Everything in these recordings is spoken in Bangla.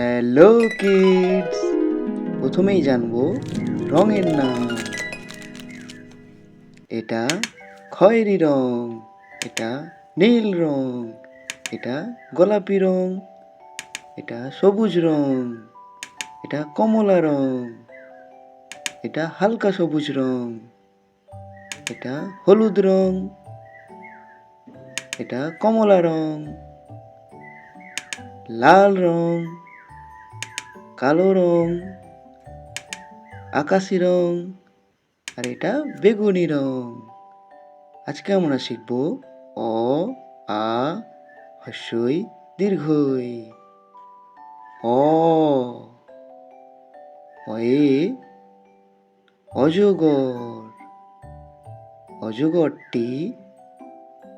হ্যালো কিডস প্রথমেই জানব রঙের নাম। এটা খয়েরি রং, এটা নীল রং, এটা গোলাপি রং, এটা সবুজ রং, এটা কমলা রং, এটা হালকা সবুজ রং, এটা হলুদ রং, এটা কমলা রং, লাল রং কালো রং, আকাশি রং, আর এটা বেগুনি রং। আজকে আমরা শিখব অ, আ, হস্যই, দীর্ঘই। অ, অয়ে, অজগর। অজগরটি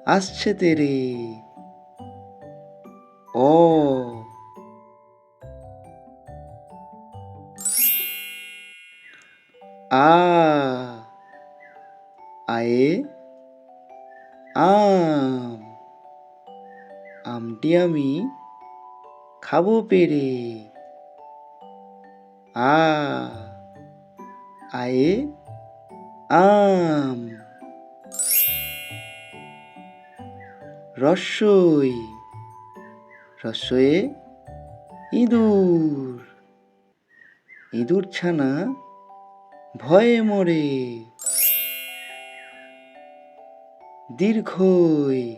আসছে তেরে। অ আ, আয়ে, আম, আমটি আমি খাব পেরে। আ, আয়ে, আম। রস্যই রস্যয়ে ইঁদুর। ইঁদুর ছানা ভয়ে মরে। দীর্ঘই,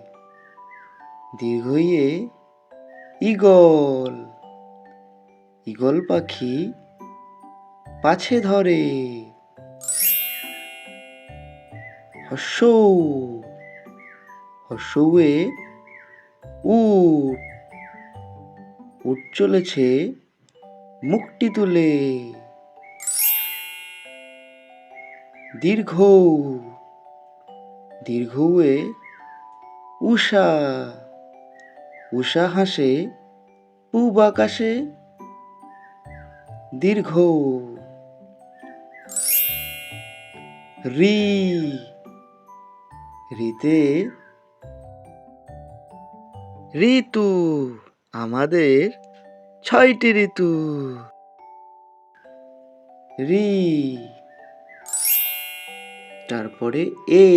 দীর্ঘইয়ে ইগল ইগল পাখি পাছে ধরে। হস্যৌ হস্যৌয়ে উট উট চলেছে মুখটি তুলে। দীর্ঘ দীর্ঘয়ে উষা উষা হাসে, পূব আকাশে। দীর্ঘ, রি, রিতে ঋতু, আমাদের ছয়টি ঋতু। রি তারপরে এ,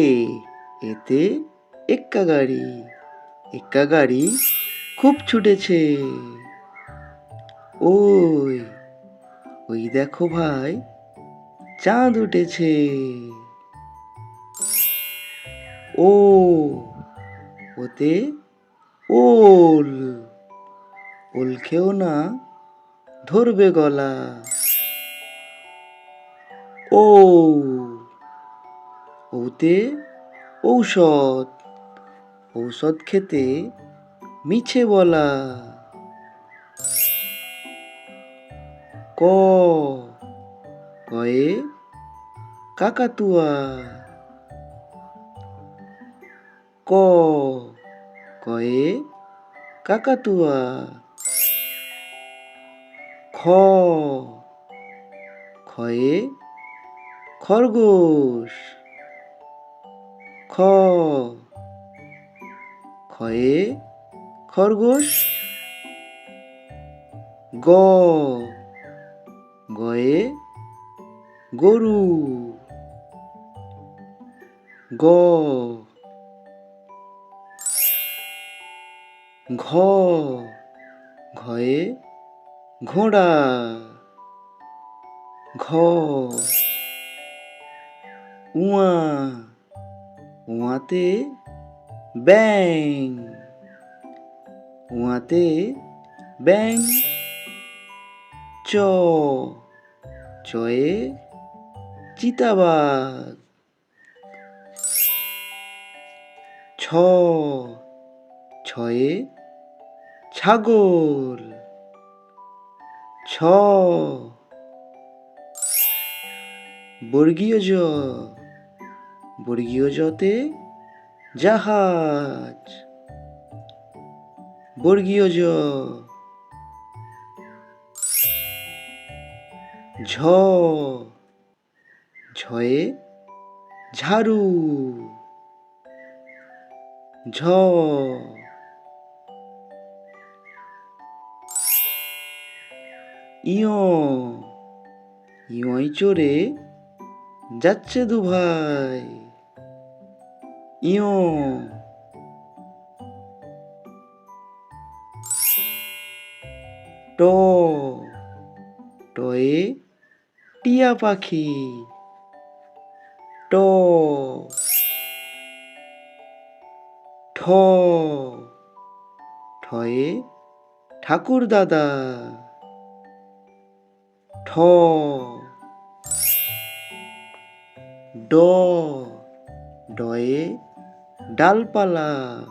এতে এক্কা গাড়ি এক্কা গাড়ি খুব ছুটেছে। ওই ওই দেখো ভাই, চাঁদ উঠেছে। ও, ওতে ওল ওল খেও না, ধরবে গলা। ও ওতে ঔষধ ঔষধ খেতে মিছে বলা। ক, কয়ে কাকাতুয়া। ক, কয়ে কাকাতুয়া। খ খয়ে খরগোশ। খ। খয়ে খরগোশ। গ। গয়ে গরু। গ। ঘ। ঘয়ে ঘোড়া। ঘ। উয়া। উয়াতে ব্যাং। উয়াতে ব্যাং। চ। চয়ে চিতাবাঘ। ছ। ছয়ে ছাগল। ছ। বর্গীয় জ। বর্গীয় জতে জাহাজ। বর্গীয় জ। ঝ। ঝয়ে ঝাড়ু। ঝ। ইয়। ইয়ই চড়ে যাচ্ছে দু ইয় ট টয়ে টিয়া পাখি ট ঠ ঠয়ে ঠাকুর দাদা ঠ ড ডয়ে ডালপালা।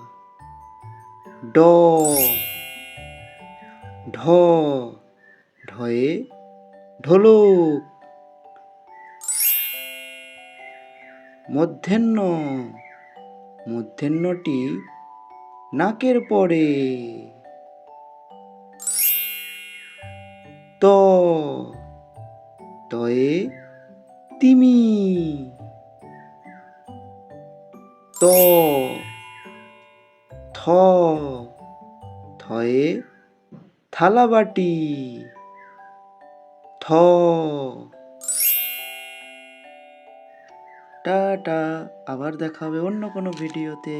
ড। ঢ। ঢয়ে ঢোলক। মধ্যাহ্ন। মধ্যাহ্নটি নাকের পরে। ত। তয়ে তিমি। ত থ থয়ে থালাবাটি থ। টা আবার দেখা হবে অন্য কোনো ভিডিওতে।